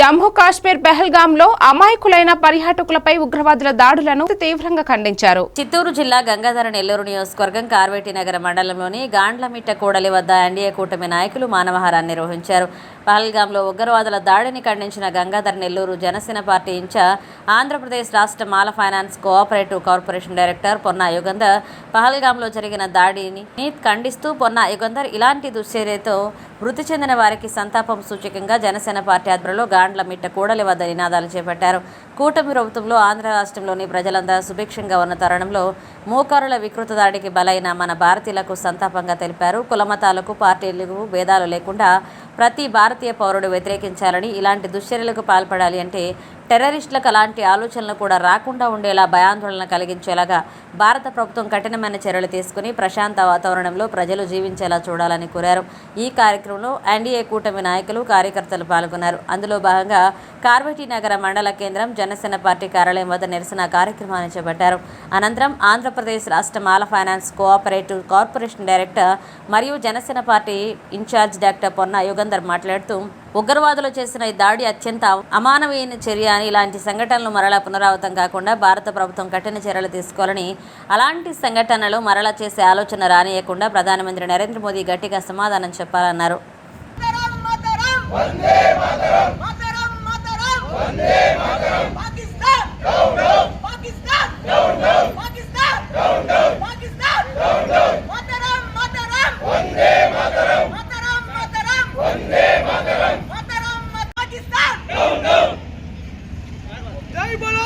జమ్మూ కాశ్మీర్ పెహల్గాం లో అమాయకులైన పర్యాటకులపై ఉగ్రవాదుల దాడులను తీవ్రంగా ఖండించారు. చిత్తూరు జిల్లా గంగాధర నెల్లూరు నియోజకవర్గం కార్వేటి నగర మండలంలోని గాండ్లమిట్ట కూడలి వద్ద ఎన్డీఏ కూటమి నాయకులు మానవహారాన్ని నిర్వహించారు. పహల్గాంలో ఉగ్రవాదుల దాడిని ఖండించిన Gangadhara Nellore Janasena party in charge Andhra Pradesh రాష్ట్ర Mala finance cooperative corporation director Ponna Yugandhar. పహల్గాంలో జరిగిన దాడిని ఖండిస్తూ పొన్నా యుగంధర్ ఇలాంటి దుశ్చర్యతో మృతి చెందిన వారికి సంతాపం సూచకంగా జనసేన పార్టీ ఆధ్వర్యంలో గాండ్ల మిట్ట కూడలి వద్ద నినాదాలు చేపట్టారు. కూటమి ప్రభుత్వంలో ఆంధ్ర రాష్ట్రంలోని ప్రజలంతా సుభిక్షంగా ఉన్న తరుణంలో మోకారుల వికృత దాడికి బలైన మన భారతీయులకు సంతాపంగా తెలిపారు. కులమతాలకు పార్టీలకు భేదాలు లేకుండా ప్రతి భారతీయ పౌరుడు వ్యతిరేకించాలని ఇలాంటి దుశ్చర్యలకు పాల్పడాలి అంటే టెర్రరిస్టులకు అలాంటి ఆలోచనలు కూడా రాకుండా ఉండేలా భయాందోళన కలిగించేలాగా భారత ప్రభుత్వం కఠినమైన చర్యలు తీసుకుని ప్రశాంత వాతావరణంలో ప్రజలు జీవించేలా చూడాలని కోరారు. ఈ కార్యక్రమంలో ఎన్డీఏ కూటమి నాయకులు కార్యకర్తలు పాల్గొన్నారు. అందులో భాగంగా కార్వేటి నగర మండల కేంద్రం జనసేన పార్టీ కార్యాలయం వద్ద నిరసన కార్యక్రమాన్ని చేపట్టారు. అనంతరం ఆంధ్రప్రదేశ్ రాష్ట్ర Mala finance cooperative corporation director మరియు జనసేన పార్టీ ఇన్ఛార్జ్ డాక్టర్ పొన్న యుగంధర్ మాట్లాడుతూ ఉగ్రవాదులు చేసిన ఈ దాడి అత్యంత అమానవీయ చర్య అని ఇలాంటి సంఘటనలు మరలా పునరావృతం కాకుండా భారత ప్రభుత్వం కఠిన చర్యలు తీసుకోవాలని అలాంటి సంఘటనలు మరలా చేసే ఆలోచన రానియకుండా ప్రధానమంత్రి నరేంద్ర మోదీ గట్టిగా సమాధానం చెప్పాలన్నారు.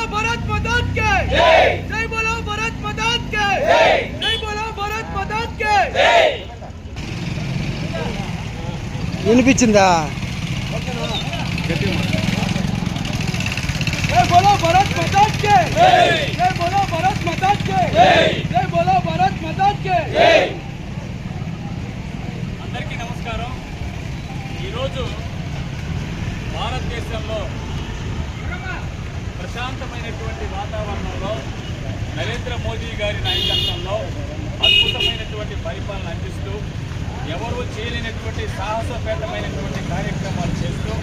बोलो भारत माता के जय जय बोलो भारत माता के जय जय बोलो भारत माता के जय వినిపించిందా जय बोलो भारत माता के जय जय बोलो भारत माता के जय जय बोलो भारत माता के जय అందరికీ నమస్కారం ఈరోజు భారతదేశంలో ప్రశాంతమైనటువంటి వాతావరణంలో నరేంద్ర మోదీ గారి నాయకత్వంలో అద్భుతమైనటువంటి పరిపాలన అందిస్తూ ఎవరూ చేయలేనటువంటి సాహసోపేతమైనటువంటి కార్యక్రమాలు చేస్తూ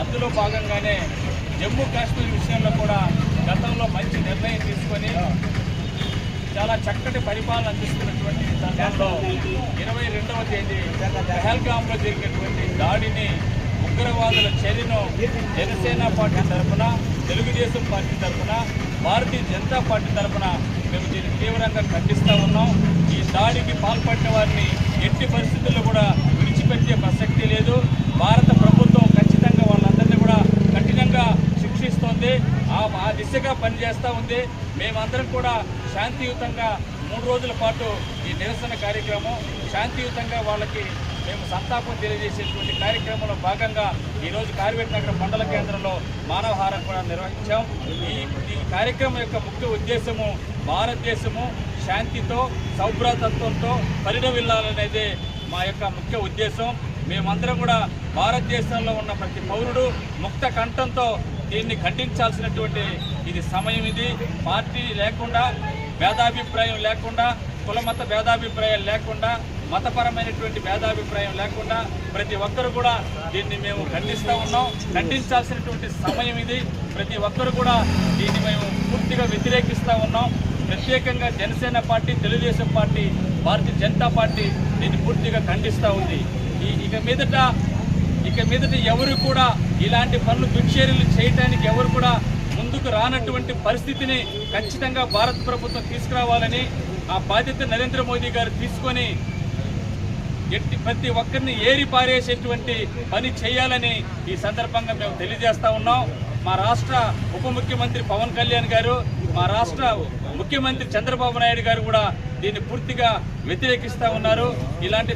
అందులో భాగంగానే జమ్మూ కాశ్మీర్ విషయంలో కూడా గతంలో మంచి నిర్ణయం తీసుకొని చాలా చక్కటి పరిపాలన అందిస్తున్నటువంటి సందర్భంలో ఇరవై రెండవ తేదీ పెహల్గాంలో జరిగినటువంటి దాడిని ఉగ్రవాదుల చర్యను జనసేన పార్టీ తరఫున తెలుగుదేశం పార్టీ తరఫున భారతీయ జనతా పార్టీ తరఫున మేము దీన్ని తీవ్రంగా ఖండిస్తూ ఉన్నాం. ఈ దాడికి పాల్పడిన వారిని ఎట్టి పరిస్థితుల్లో కూడా విడిచిపెట్టే ప్రసక్తి లేదు. భారత ప్రభుత్వం ఖచ్చితంగా వాళ్ళందరినీ కూడా కఠినంగా శిక్షిస్తోంది. ఆ ఆ దిశగా పనిచేస్తూ ఉంది. మేమందరం కూడా శాంతియుతంగా మూడు రోజుల పాటు ఈ నిరసన కార్యక్రమం శాంతియుతంగా వాళ్ళకి మేము సంతాపం తెలియజేసేటువంటి కార్యక్రమంలో భాగంగా ఈరోజు కార్వేట్ నగర మండల కేంద్రంలో మానవహారం కూడా నిర్వహించాం. ఈ ఈ కార్యక్రమం యొక్క ముఖ్య ఉద్దేశము భారతదేశము శాంతితో సౌభ్రతత్వంతో పరిణమిల్లాలనేదే మా యొక్క ముఖ్య ఉద్దేశం. మేమందరం కూడా భారతదేశంలో ఉన్న ప్రతి పౌరుడు ముక్త కంఠంతో దీన్ని ఖండించాల్సినటువంటి ఇది సమయం ఇది. పార్టీ లేకుండా భేదాభిప్రాయం లేకుండా కులమత భేదాభిప్రాయాలు లేకుండా మతపరమైనటువంటి భేదాభిప్రాయం లేకుండా ప్రతి ఒక్కరు కూడా దీన్ని మేము ఖండిస్తూ ఉన్నాం. ఖండించాల్సినటువంటి సమయం ఇది. ప్రతి ఒక్కరు కూడా దీన్ని మేము పూర్తిగా వ్యతిరేకిస్తూ ఉన్నాం. ప్రత్యేకంగా Janasena party Telugu Desam party Bharatiya Janata party దీన్ని పూర్తిగా ఖండిస్తూ ఉంది. ఈ ఇక మీదట ఇక మీదట ఎవరు కూడా ఇలాంటి పనులు దుశ్చర్యలు చేయటానికి ఎవరు కూడా ముందుకు రానటువంటి పరిస్థితిని ఖచ్చితంగా భారత ప్రభుత్వం తీసుకురావాలని ఆ బాధ్యత నరేంద్ర మోదీ గారు తీసుకొని ఎట్టి ప్రతి ఒక్కరిని ఏరి పారేసేటువంటి పని చేయాలని ఈ సందర్భంగా మేము తెలియజేస్తా ఉన్నాం. మా రాష్ట్ర ఉప ముఖ్యమంత్రి పవన్ కళ్యాణ్ గారు మా రాష్ట్ర ముఖ్యమంత్రి చంద్రబాబు నాయుడు గారు కూడా దీన్ని పూర్తిగా వ్యతిరేకిస్తూ ఉన్నారు. ఇలాంటి